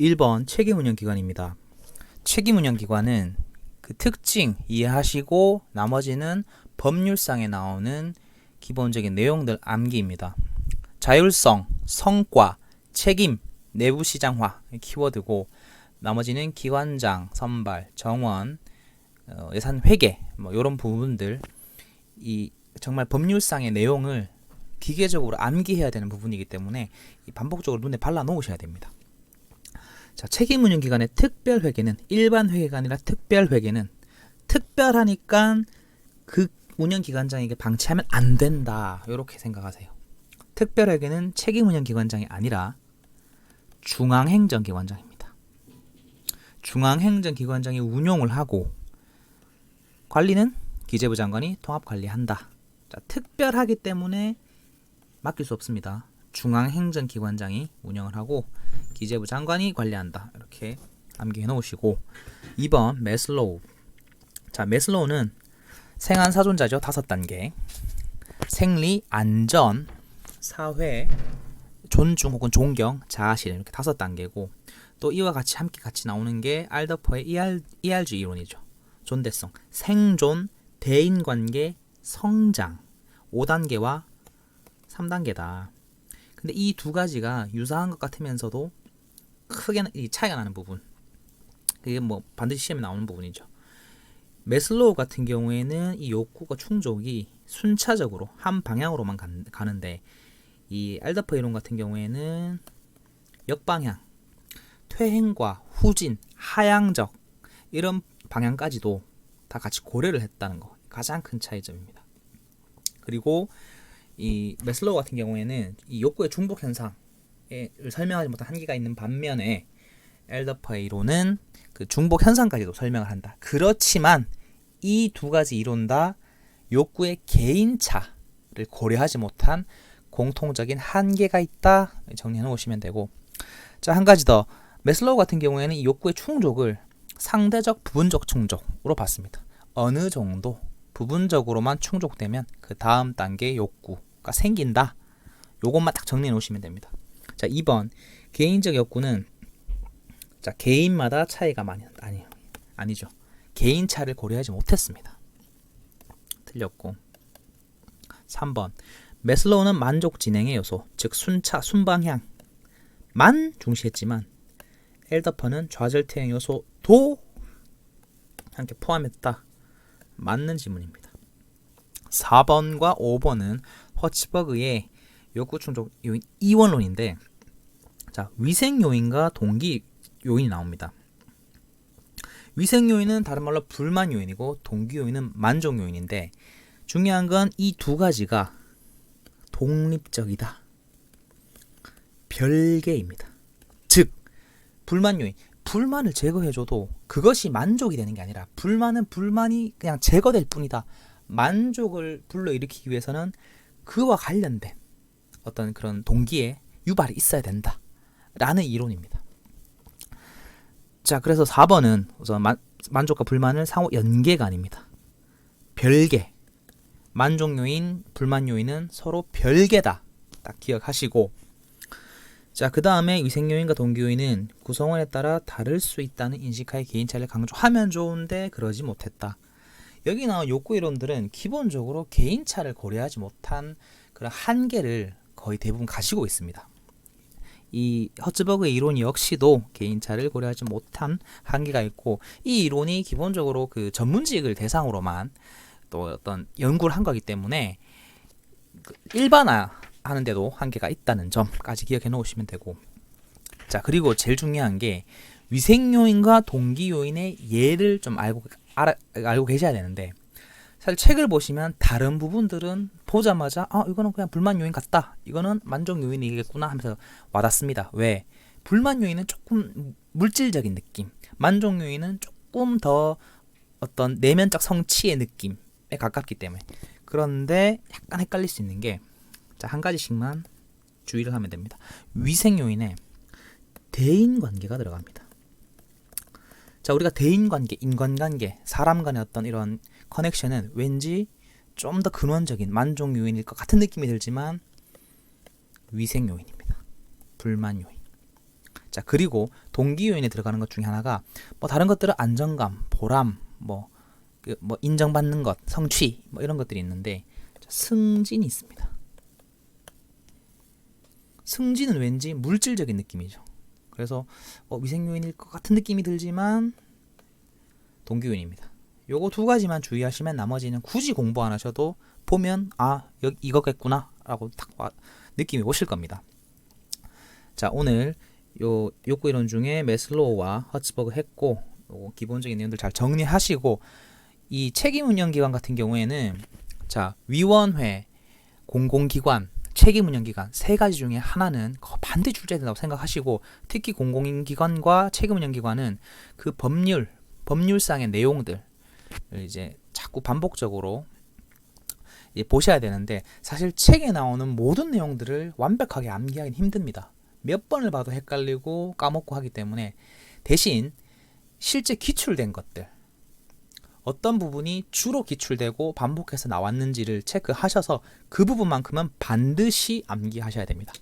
1번 책임운영기관입니다. 책임운영기관은 그 특징 이해하시고 나머지는 법률상에 나오는 기본적인 내용들 암기입니다. 자율성, 성과, 책임, 내부 시장화 키워드고 나머지는 기관장, 선발, 정원, 어, 예산 회계 뭐 이런 부분들 이 정말 법률상의 내용을 기계적으로 암기해야 되는 부분이기 때문에 반복적으로 눈에 발라 놓으셔야 됩니다. 자, 책임 운영 기관의 특별 회계는 일반 회계가 아니라 특별 회계는 특별하니까 그 운영 기관장에게 방치하면 안 된다. 이렇게 생각하세요. 특별 회계는 책임 운영 기관장이 아니라 중앙행정기관장입니다. 중앙행정기관장이 운용을 하고 관리는 기재부 장관이 통합 관리한다. 자, 특별하기 때문에 맡길 수 없습니다. 중앙행정기관장이 운영을 하고 기재부 장관이 관리한다. 이렇게 암기해 놓으시고 2번 메슬로우. 자, 메슬로우는 생한 사존자죠. 다섯 단계. 생리, 안전, 사회, 존중 혹은 존경, 자아실 이렇게 다섯 단계고 또 이와 같이 함께 같이 나오는 게 알더퍼의 ER, ERG 이론이죠. 존대성, 생존, 대인관계, 성장 5단계와 3단계다. 근데 이 두 가지가 유사한 것 같으면서도 크게 이 차이가 나는 부분. 그게 뭐 반드시 시험에 나오는 부분이죠. 메슬로우 같은 경우에는 이 욕구가 충족이 순차적으로 한 방향으로만 가는데 이 알더퍼 이론 같은 경우에는 역방향, 퇴행과 후진, 하향적 이런 방향까지도 다 같이 고려를 했다는 거 가장 큰 차이점입니다. 그리고 이 메슬로우 같은 경우에는 이 욕구의 중복 현상을 설명하지 못한 한계가 있는 반면에 엘더퍼의 이론은 그 중복 현상까지도 설명을 한다. 그렇지만 이 두 가지 이론 다 욕구의 개인차를 고려하지 못한 공통적인 한계가 있다 정리해 놓으시면 되고 자 한 가지 더 메슬로우 같은 경우에는 이 욕구의 충족을 상대적 부분적 충족으로 봤습니다. 어느 정도 부분적으로만 충족되면 그 다음 단계 욕구 가 생긴다. 요것만 딱 정리해 놓으시면 됩니다. 자, 2번 개인적 욕구는 자, 개인마다 차이가 많이 아니요. 아니죠. 개인 차를 고려하지 못했습니다. 틀렸고. 3번 메슬로우는 만족 진행의 요소, 즉 순차, 순방향만 중시했지만 엘더퍼는 좌절퇴행 요소도 함께 포함했다. 맞는 지문입니다. 4번과 5번은 허치버그의 욕구 충족 요인 이원론인데 자, 위생 요인과 동기 요인이 나옵니다. 위생 요인은 다른 말로 불만 요인이고 동기 요인은 만족 요인인데 중요한 건 이 두 가지가 독립적이다. 별개입니다. 즉 불만 요인 불만을 제거해줘도 그것이 만족이 되는 게 아니라 불만은 불만이 그냥 제거될 뿐이다. 만족을 불러일으키기 위해서는 그와 관련된 어떤 그런 동기에 유발이 있어야 된다. 라는 이론입니다. 자, 그래서 4번은 우선 만, 만족과 불만을 상호 연계가 아닙니다. 별개. 만족 요인, 불만 요인은 서로 별개다. 딱 기억하시고 자, 그 다음에 위생 요인과 동기 요인은 구성원에 따라 다를 수 있다는 인식하에 개인차를 강조하면 좋은데 그러지 못했다. 여기 나온 욕구 이론들은 기본적으로 개인차를 고려하지 못한 그런 한계를 거의 대부분 가지고 있습니다. 이 허츠버그의 이론 역시도 개인차를 고려하지 못한 한계가 있고 이 이론이 기본적으로 그 전문직을 대상으로만 또 어떤 연구를 한 거기 때문에 그 일반화 하는데도 한계가 있다는 점까지 기억해 놓으시면 되고 자 그리고 제일 중요한 게 위생 요인과 동기 요인의 예를 좀 알고 알아, 알고 계셔야 되는데 사실 책을 보시면 다른 부분들은 보자마자 아 이거는 그냥 불만 요인 같다. 이거는 만족 요인이겠구나 하면서 와닿습니다. 왜? 불만 요인은 조금 물질적인 느낌. 만족 요인은 조금 더 어떤 내면적 성취의 느낌에 가깝기 때문에. 그런데 약간 헷갈릴 수 있는 게 자, 한 가지씩만 주의를 하면 됩니다. 위생 요인에 대인 관계가 들어갑니다. 자, 우리가 대인 관계, 인간관계, 사람 간의 어떤 이런 커넥션은 왠지 좀 더 근원적인 만족 요인일 것 같은 느낌이 들지만 위생 요인입니다. 불만 요인. 자 그리고 동기 요인에 들어가는 것 중에 하나가 뭐 다른 것들은 안정감, 보람, 뭐, 그, 뭐 인정받는 것, 성취 뭐 이런 것들이 있는데 자, 승진이 있습니다. 승진은 왠지 물질적인 느낌이죠. 그래서 어, 위생 요인일 것 같은 느낌이 들지만 동기 요인입니다. 요거 두 가지만 주의하시면 나머지는 굳이 공부 안 하셔도 보면 아 여기 이거겠구나라고 딱 와- 느낌이 오실 겁니다. 자 오늘 요 욕구 이론 중에 메슬로우와 허츠버그 했고 요 기본적인 내용들 잘 정리하시고 이 책임 운영 기관 같은 경우에는 자 위원회, 공공기관, 책임 운영 기관 세 가지 중에 하나는 거- 반드시 출제해야 된다고 생각하시고 특히 공공기관과 책임 운영 기관은 그 법률 법률상의 내용들 이제 자꾸 반복적으로 이제 보셔야 되는데 사실 책에 나오는 모든 내용들을 완벽하게 암기하기는 힘듭니다. 몇 번을 봐도 헷갈리고 까먹고 하기 때문에 대신 실제 기출된 것들 어떤 부분이 주로 기출되고 반복해서 나왔는지를 체크하셔서 그 부분만큼은 반드시 암기하셔야 됩니다.